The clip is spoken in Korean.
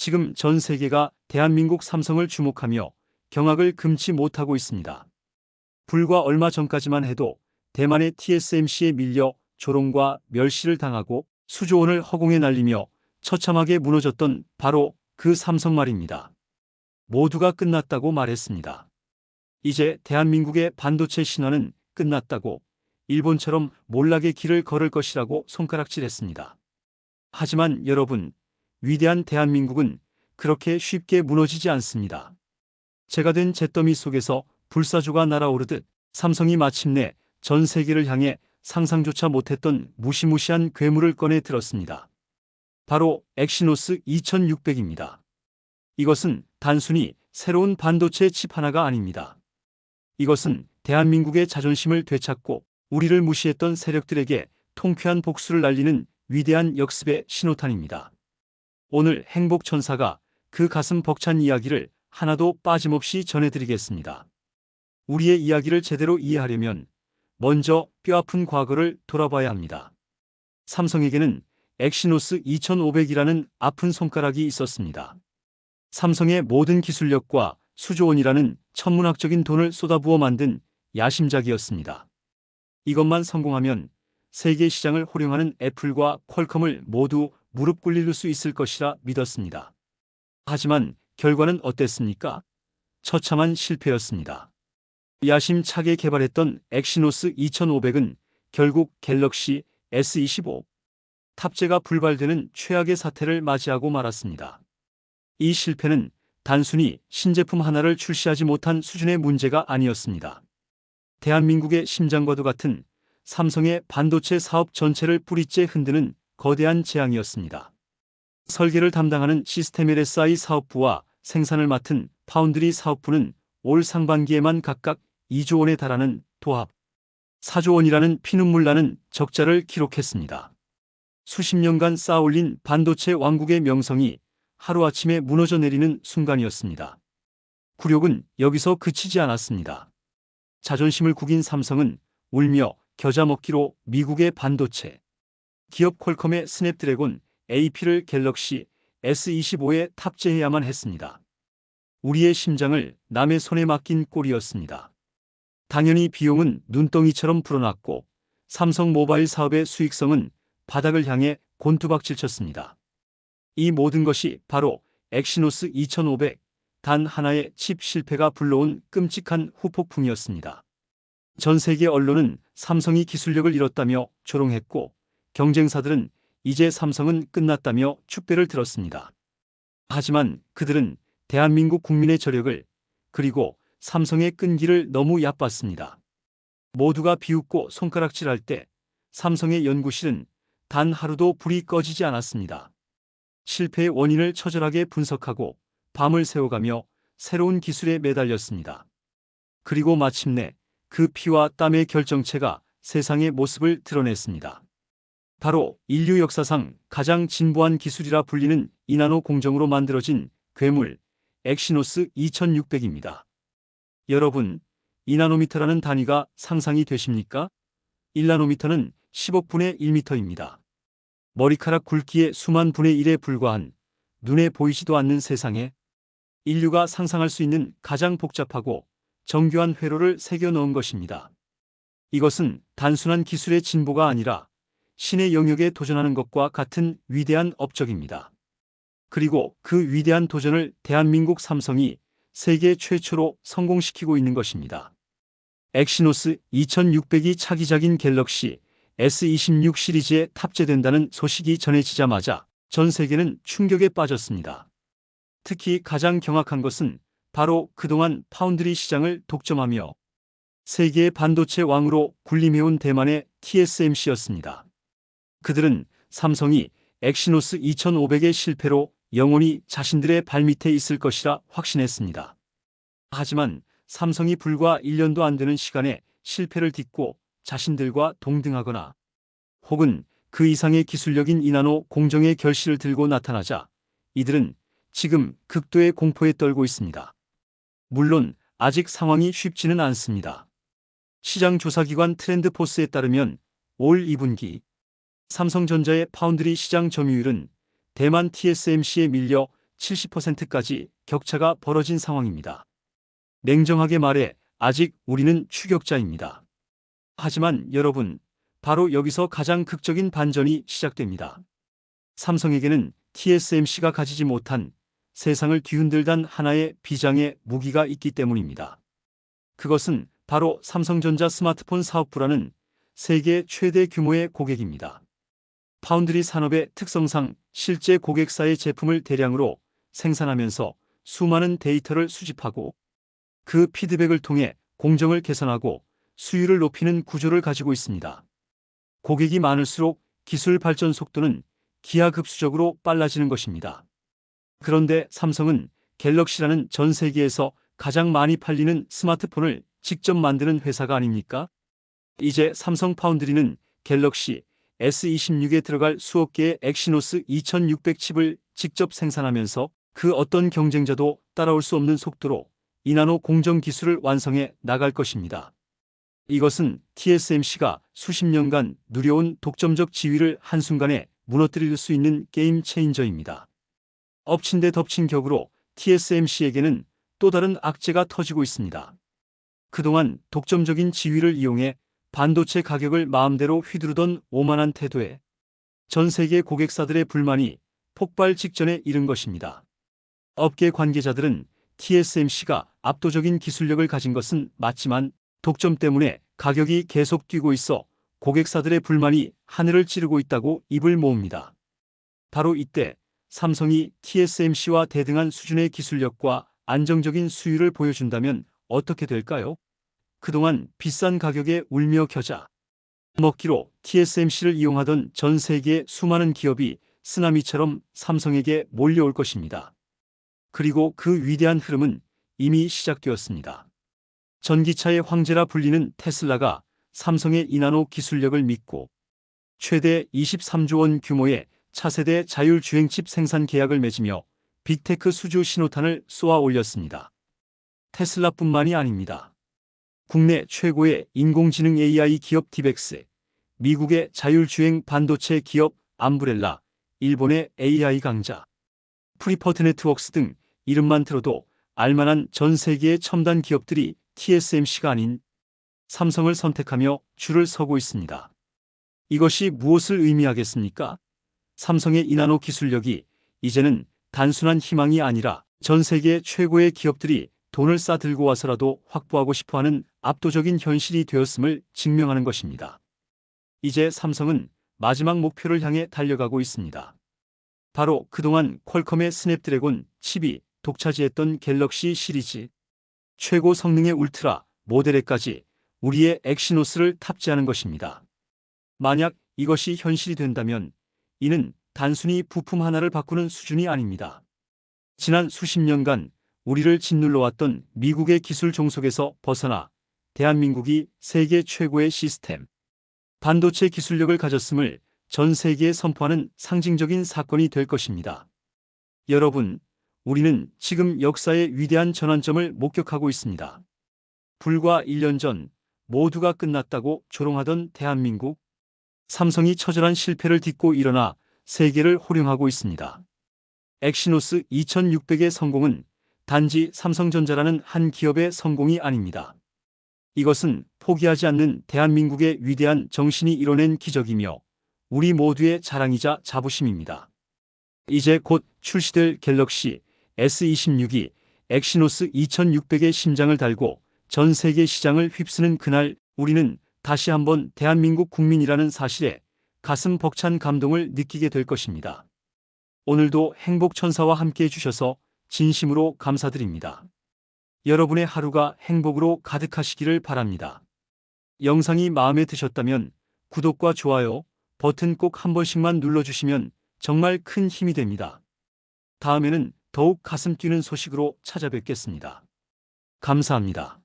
지금 전 세계가 대한민국 삼성을 주목하며 경악을 금치 못하고 있습니다. 불과 얼마 전까지만 해도 대만의 TSMC에 밀려 조롱과 멸시를 당하고 수조원을 허공에 날리며 처참하게 무너졌던 바로 그 삼성 말입니다. 모두가 끝났다고 말했습니다. 이제 대한민국의 반도체 신화는 끝났다고 일본처럼 몰락의 길을 걸을 것이라고 손가락질했습니다. 하지만 여러분, 위대한 대한민국은 그렇게 쉽게 무너지지 않습니다. 제가 된 잿더미 속에서 불사조가 날아오르듯 삼성이 마침내 전 세계를 향해 상상조차 못했던 무시무시한 괴물을 꺼내 들었습니다. 바로 엑시노스 2600입니다. 이것은 단순히 새로운 반도체 칩 하나가 아닙니다. 이것은 대한민국의 자존심을 되찾고 우리를 무시했던 세력들에게 통쾌한 복수를 날리는 위대한 역습의 신호탄입니다. 오늘 행복천사가 그 가슴 벅찬 이야기를 하나도 빠짐없이 전해드리겠습니다. 우리의 이야기를 제대로 이해하려면 먼저 뼈아픈 과거를 돌아봐야 합니다. 삼성에게는 엑시노스 2500이라는 아픈 손가락이 있었습니다. 삼성의 모든 기술력과 수조원이라는 천문학적인 돈을 쏟아부어 만든 야심작이었습니다. 이것만 성공하면 세계 시장을 호령하는 애플과 퀄컴을 모두 무릎 꿇릴 수 있을 것이라 믿었습니다. 하지만 결과는 어땠습니까? 처참한 실패였습니다. 야심차게 개발했던 엑시노스 2500은 결국 갤럭시 S25 탑재가 불발되는 최악의 사태를 맞이하고 말았습니다. 이 실패는 단순히 신제품 하나를 출시하지 못한 수준의 문제가 아니었습니다. 대한민국의 심장과도 같은 삼성의 반도체 사업 전체를 뿌리째 흔드는 거대한 재앙이었습니다. 설계를 담당하는 시스템 LSI 사업부와 생산을 맡은 파운드리 사업부는 올 상반기에만 각각 2조 원에 달하는 도합 4조 원이라는 피눈물 나는 적자를 기록했습니다. 수십 년간 쌓아올린 반도체 왕국의 명성이 하루아침에 무너져 내리는 순간이었습니다. 굴욕은 여기서 그치지 않았습니다. 자존심을 구긴 삼성은 울며 겨자 먹기로 미국의 반도체 기업 퀄컴의 스냅드래곤 AP를 갤럭시 S25에 탑재해야만 했습니다. 우리의 심장을 남의 손에 맡긴 꼴이었습니다. 당연히 비용은 눈덩이처럼 불어났고 삼성 모바일 사업의 수익성은 바닥을 향해 곤두박질 쳤습니다. 이 모든 것이 바로 엑시노스 2500, 단 하나의 칩 실패가 불러온 끔찍한 후폭풍이었습니다. 전 세계 언론은 삼성이 기술력을 잃었다며 조롱했고 경쟁사들은 이제 삼성은 끝났다며 축배를 들었습니다. 하지만 그들은 대한민국 국민의 저력을 그리고 삼성의 끈기를 너무 얕봤습니다. 모두가 비웃고 손가락질할 때 삼성의 연구실은 단 하루도 불이 꺼지지 않았습니다. 실패의 원인을 처절하게 분석하고 밤을 새워가며 새로운 기술에 매달렸습니다. 그리고 마침내 그 피와 땀의 결정체가 세상의 모습을 드러냈습니다. 바로 인류 역사상 가장 진보한 기술이라 불리는 이나노 공정으로 만들어진 괴물 엑시노스 2600입니다. 여러분, 이나노미터라는 단위가 상상이 되십니까? 1나노미터는 10억분의 1미터입니다. 머리카락 굵기의 수만 분의 1에 불과한 눈에 보이지도 않는 세상에 인류가 상상할 수 있는 가장 복잡하고 정교한 회로를 새겨 넣은 것입니다. 이것은 단순한 기술의 진보가 아니라 신의 영역에 도전하는 것과 같은 위대한 업적입니다. 그리고 그 위대한 도전을 대한민국 삼성이 세계 최초로 성공시키고 있는 것입니다. 엑시노스 2600이 차기작인 갤럭시 S26 시리즈에 탑재된다는 소식이 전해지자마자 전 세계는 충격에 빠졌습니다. 특히 가장 경악한 것은 바로 그동안 파운드리 시장을 독점하며 세계의 반도체 왕으로 군림해온 대만의 TSMC였습니다. 그들은 삼성이 엑시노스 2500의 실패로 영원히 자신들의 발밑에 있을 것이라 확신했습니다. 하지만 삼성이 불과 1년도 안 되는 시간에 실패를 딛고 자신들과 동등하거나 혹은 그 이상의 기술력인 이나노 공정의 결실을 들고 나타나자 이들은 지금 극도의 공포에 떨고 있습니다. 물론 아직 상황이 쉽지는 않습니다. 시장 조사기관 트렌드포스에 따르면 올 2분기 삼성전자의 파운드리 시장 점유율은 대만 TSMC에 밀려 70%까지 격차가 벌어진 상황입니다. 냉정하게 말해 아직 우리는 추격자입니다. 하지만 여러분, 바로 여기서 가장 극적인 반전이 시작됩니다. 삼성에게는 TSMC가 가지지 못한 세상을 뒤흔들단 하나의 비장의 무기가 있기 때문입니다. 그것은 바로 삼성전자 스마트폰 사업부라는 세계 최대 규모의 고객입니다. 파운드리 산업의 특성상 실제 고객사의 제품을 대량으로 생산하면서 수많은 데이터를 수집하고 그 피드백을 통해 공정을 개선하고 수율을 높이는 구조를 가지고 있습니다. 고객이 많을수록 기술 발전 속도는 기하급수적으로 빨라지는 것입니다. 그런데 삼성은 갤럭시라는 전 세계에서 가장 많이 팔리는 스마트폰을 직접 만드는 회사가 아닙니까? 이제 삼성 파운드리는 갤럭시 S26에 들어갈 수억 개의 엑시노스 2600 칩을 직접 생산하면서 그 어떤 경쟁자도 따라올 수 없는 속도로 이나노 공정 기술을 완성해 나갈 것입니다. 이것은 TSMC가 수십 년간 누려온 독점적 지위를 한순간에 무너뜨릴 수 있는 게임 체인저입니다. 엎친 데 덮친 격으로 TSMC에게는 또 다른 악재가 터지고 있습니다. 그동안 독점적인 지위를 이용해 반도체 가격을 마음대로 휘두르던 오만한 태도에 전 세계 고객사들의 불만이 폭발 직전에 이른 것입니다. 업계 관계자들은 TSMC가 압도적인 기술력을 가진 것은 맞지만 독점 때문에 가격이 계속 뛰고 있어 고객사들의 불만이 하늘을 찌르고 있다고 입을 모읍니다. 바로 이때 삼성이 TSMC와 대등한 수준의 기술력과 안정적인 수율을 보여준다면 어떻게 될까요? 그동안 비싼 가격에 울며 겨자 먹기로 TSMC를 이용하던 전 세계의 수많은 기업이 쓰나미처럼 삼성에게 몰려올 것입니다. 그리고 그 위대한 흐름은 이미 시작되었습니다. 전기차의 황제라 불리는 테슬라가 삼성의 이나노 기술력을 믿고 최대 23조 원 규모의 차세대 자율주행칩 생산 계약을 맺으며 빅테크 수주 신호탄을 쏘아 올렸습니다. 테슬라뿐만이 아닙니다. 국내 최고의 인공지능 AI 기업 디벡스, 미국의 자율주행 반도체 기업 암브렐라, 일본의 AI 강자, 프리퍼트 네트워크스 등 이름만 들어도 알만한 전 세계의 첨단 기업들이 TSMC가 아닌 삼성을 선택하며 줄을 서고 있습니다. 이것이 무엇을 의미하겠습니까? 삼성의 이나노 기술력이 이제는 단순한 희망이 아니라 전 세계 최고의 기업들이 돈을 싸 들고 와서라도 확보하고 싶어 하는 압도적인 현실이 되었음을 증명하는 것입니다. 이제 삼성은 마지막 목표를 향해 달려가고 있습니다. 바로 그동안 퀄컴의 스냅드래곤 칩이 독차지했던 갤럭시 시리즈 최고 성능의 울트라 모델에까지 우리의 엑시노스를 탑재하는 것입니다. 만약 이것이 현실이 된다면 이는 단순히 부품 하나를 바꾸는 수준이 아닙니다. 지난 수십 년간 우리를 짓눌러 왔던 미국의 기술 종속에서 벗어나 대한민국이 세계 최고의 시스템, 반도체 기술력을 가졌음을 전 세계에 선포하는 상징적인 사건이 될 것입니다. 여러분, 우리는 지금 역사의 위대한 전환점을 목격하고 있습니다. 불과 1년 전 모두가 끝났다고 조롱하던 대한민국, 삼성이 처절한 실패를 딛고 일어나 세계를 호령하고 있습니다. 엑시노스 2600의 성공은 단지 삼성전자라는 한 기업의 성공이 아닙니다. 이것은 포기하지 않는 대한민국의 위대한 정신이 이뤄낸 기적이며 우리 모두의 자랑이자 자부심입니다. 이제 곧 출시될 갤럭시 S26이 엑시노스 2600의 심장을 달고 전 세계 시장을 휩쓰는 그날 우리는 다시 한번 대한민국 국민이라는 사실에 가슴 벅찬 감동을 느끼게 될 것입니다. 오늘도 행복천사와 함께 해주셔서 진심으로 감사드립니다. 여러분의 하루가 행복으로 가득하시기를 바랍니다. 영상이 마음에 드셨다면 구독과 좋아요 버튼 꼭 한 번씩만 눌러주시면 정말 큰 힘이 됩니다. 다음에는 더욱 가슴 뛰는 소식으로 찾아뵙겠습니다. 감사합니다.